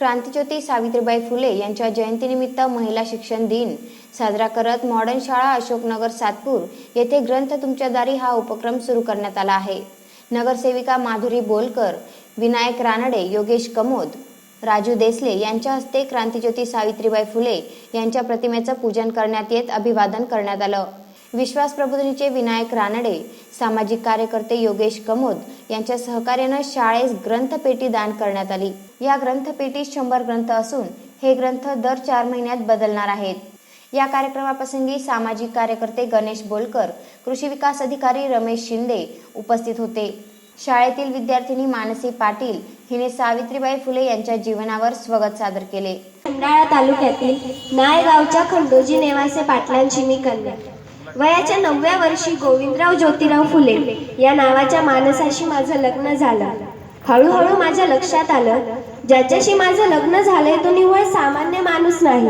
क्रांतीज्योती सावित्रीबाई फुले यांच्या जयंतीनिमित्त महिला शिक्षण दिन साजरा करत मॉडर्न शाळा अशोकनगर सातपूर येथे ग्रंथ तुमच्या दारी हा उपक्रम सुरू करण्यात आला आहे. नगरसेविका माधुरी बोलकर विनायक रानडे योगेश कमोद राजू देसले यांच्या हस्ते क्रांतीज्योती सावित्रीबाई फुले यांच्या प्रतिमेचं पूजन करण्यात येत अभिवादन करण्यात आलं. विश्वास प्रबोधिनीचे विनायक रानडे सामाजिक कार्यकर्ते योगेश कमोद यांच्या सहकार्यानं शाळेस ग्रंथपेटी दान करण्यात आली. या ग्रंथपेटीत शंभर ग्रंथ असून हे ग्रंथ दर चार महिन्यात बदलणार आहेत. या कार्यक्रमाप्रसंगी सामाजिक कार्यकर्ते गणेश बोलकर कृषी विकास अधिकारी रमेश शिंदे उपस्थित होते. शाळेतील विद्यार्थिनी मानसी पाटील हिने सावित्रीबाई फुले यांच्या जीवनावर स्वगत सादर केले. खंडाळा तालुक्यातील नायगावच्या खंडोजी नेवासे पाटलांची मी कन्या. वयाच्या नवव्या वर्षी गोविंदराव ज्योतिराव फुले या नावाच्या माणसाशी माझं लग्न झालं. हळूहळू माझ्या लक्षात आलं ज्याच्याशी माझं लग्न झालंय तो निव्वळ सामान्य माणूस नाही.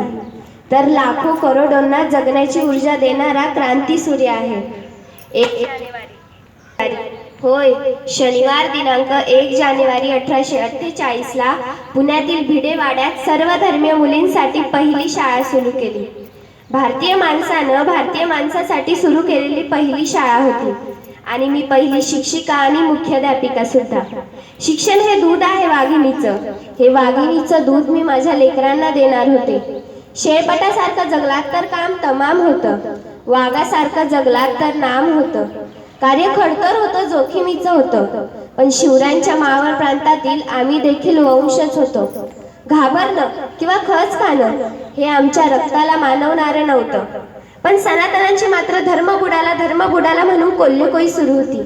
तर लाखो करोडोंना जगण्याची ऊर्जा देणारा क्रांती सूर्य आहे. एक होय शनिवार दिनांक एक जानेवारी अठराशे अठ्ठेचाळीस ला पुण्यातील भिडेवाड्यात सर्व धर्मीय मुलींसाठी पहिली शाळा सुरू केली. भारतीय माणसानं भारतीय माणसासाठी सुरू केलेली पहिली शाळा होती. आणि मी पहिली शिक्षिका आणि मुख्याध्यापिका सुद्धा. शिक्षण हे दूध आहे वाघिणीचं. हे वाघिणीचं दूध मी माझ्या लेकरांना देणार होते. शेळपटासारखं जगलात तर काम तमाम होतं. वाघासारखं जगलात तर नाम होतं. कार्य खडतर होतं जोखमीचं होतं. पण शिवरायांच्या मावळ प्रांतातील आम्ही देखील वंशच होतो. घाबरणं किंवा खच खाणं हे आमच्या रक्ताला मानवणारं नव्हतं. पण सनातनांची मात्र धर्म बुडाला धर्म बुडाला म्हणून कोल्हेकोई सुरू होती.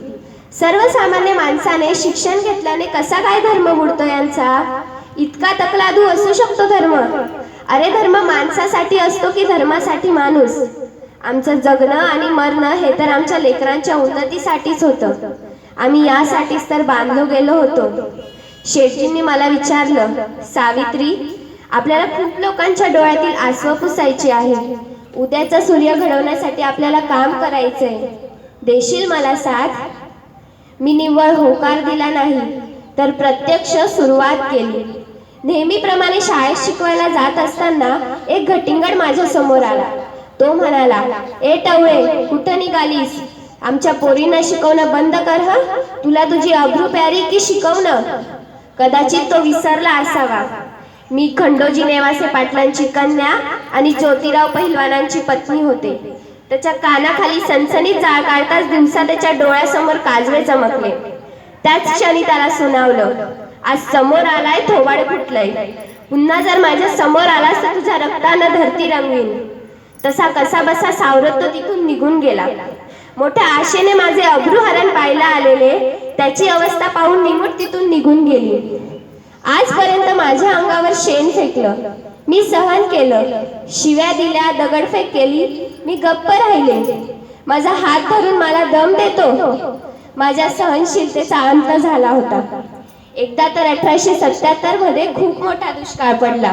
सर्वसामान्य माणसाने शिक्षण घेतल्याने कसा काय धर्म बुडतो यांचा? इतका तकलादू असू शकतो धर्म? अरे धर्म माणसासाठी असतो की धर्मासाठी माणूस? आमचं जगणं आणि मरणं हे तर आमच्या लेकरांच्या उन्नतीसाठीच होतं. आम्ही यासाठीच तर बांधलो गेलो होतो. शेठजींनी मला विचारलं सावित्री आपल्याला खूप लोकांच्या डोळ्यातील आसवं पुसायची आहे. उद्याचा सूर्य घडवण्यासाठी आपल्याला काम करायचंय. देशील मला साथ? मी निव्वळ होकार दिला नाही तर प्रत्यक्ष सुरुवात केली. नेहमीप्रमाणे शाळेत शिकवायला जात असताना एक घटिंगड माझ्यासमोर आला. तो म्हणाला ए टवळे कुठं निघालीस? आमच्या पोरींना शिकवणं बंद कर ह. तुला तुझी अब्रू प्यारी की शिकवणं? कदाचित तो विसरला असावा. मी खंडोजी नेवासे पाटलांची कन्या आणि ज्योतिराव पहिलवानांची पत्नी होते. त्याच्या कानाखाली सनसनीत जाळ काढताच दिवसा त्याच्या डोळ्यासमोर काजवे चमकले. त्याच क्षणी त्याला सुनावलं. आज समोर आलाय थोबाड फुटलंय. पुन्हा जर माझ्यासमोर आलास तर तुझ्या रक्तानं धरती रंगवीन. तसा कसा बसा सावरत तो तिथून निघून गेला. मोठ्या आशेने माझे अभ्रुहरण पाहायला आलेले त्याची अवस्था पाहून निमूट तिथून निघून गेली. आजपर्यंत माझ्या अंगावर शेण फेकलं. मी सहन केलं. शिव्या दिल्या दगडफेक केली. मी गप्प राहिले. माझा हात धरून मला दम देतो. माझ्या सहनशीलतेचा अंत झाला होता. एकदा तर अठराशे सत्याहत्तरमध्ये खूप मोठा दुष्काळ पडला.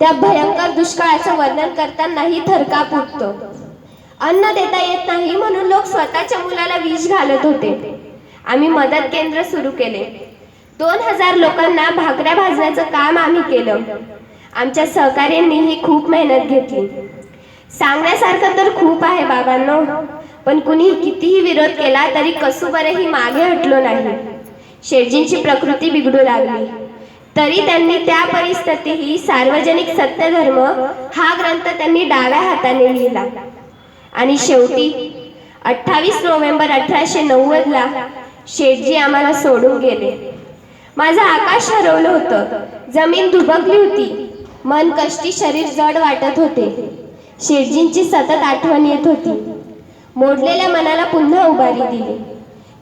त्या भयंकर दुष्काळाचं वर्णन करतानाही थरकाप उठतो अन्न देता येत नाही म्हणून लोक स्वतःच्या मुलाला विष घालत होते. आम्ही मदत केंद्र सुरू केले. दोन हजार लोकांना भाकऱ्या भाजण्याचं काम आम्ही केलं. आमच्या सहकार्यांनीही खूप मेहनत घेतली. सांगण्यासारखं तर खूप आहे बाबांनो पण कुणी कितीही विरोध केला तरी कसुबरही मागे हटलो नाही. शेरजींची प्रकृती बिघडू लागली. तरी त्यांनी त्या परिस्थितीही सार्वजनिक सत्यधर्म हा ग्रंथ त्यांनी डाव्या हाताने लिहिला. आणि शेवटी अठ्ठावीस नोव्हेंबर अठराशे नव्वदला शेठजी आम्हाला सोडून गेले. माझं आकाश हरवलं होतं. जमीन दुबकली होती. मन कष्टी शरीर जड वाटत होते. शेठजींची सतत आठवण येत होती. मोडलेल्या मनाला पुन्हा उभारी दिली.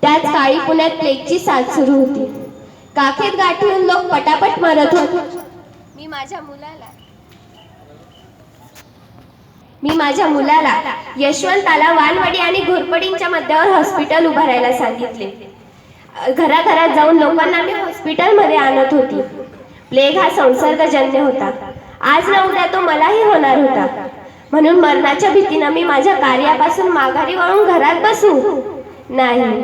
त्याच काळी पुण्यात प्लेगची साथ सुरू होती. काखेत गाठून लोक पटापट मरत होते. मी माझ्या मुलाला मी माझ्या मुलाला यशवंताला वानवडी आणि घोरपडींच्या मध्यावर हॉस्पिटल उभारायला सांगितले. घराघरात जाऊन लोकांना मी हॉस्पिटलमध्ये आणत होती. प्लेग हा संसर्गजन्य होता. आज ना उद्या तो मलाही होणार होता. म्हणून मरणाच्या भीतीनं मी माझ्या कार्यापासून माघारी वळून घरात बसू? नाही.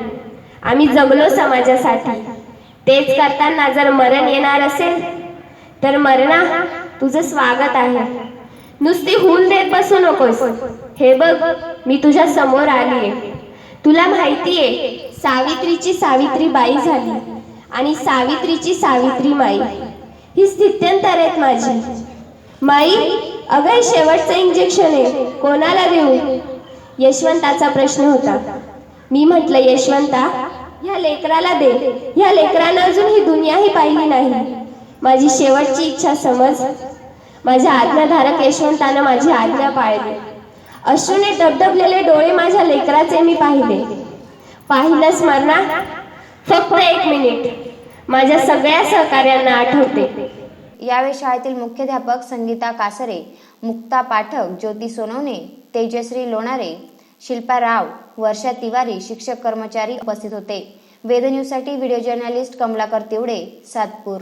आम्ही जगलो समाजासाठी. तेच करताना जर मरण येणार असेल तर मरणा तुझं स्वागत आहे. नुसती हूल देत बसू नकोस. हे बघ मी तुझ्या समोर आलीये. तुला माहितीये सावित्रीची सावित्री बाई झाली आणि सावित्रीची सावित्री माई. ही स्थित्यंतर आहेत माझी. माई अगं शेवटचं इंजेक्शन आहे. कोणाला देऊ? यशवंताचा प्रश्न होता. मी म्हटलं यशवंता ह्या लेकराला दे. ह्या लेकरानं अजून ही दुनियाही पाहिली नाही. माझी शेवटची इच्छा समज. माझ्या आज्ञाधारक यशवंतानं माझी आज्ञा पाळली. अश्रूने डबडबलेले डोळे माझ्या लेकराचे मी पाहिले. पाहिलं स्मरणा फक्त एक मिनिट. माझ्या सगळ्या सहकार्यांना आठवते. यावेळी शाळेतील मुख्याध्यापक संगीता कासरे मुक्ता पाठक ज्योती सोनवणे तेजश्री लोणारे शिल्पा राव वर्षा तिवारी शिक्षक कर्मचारी उपस्थित होते. वेद न्यूजसाठी व्हिडिओ जर्नलिस्ट कमलाकर तिवडे सातपूर.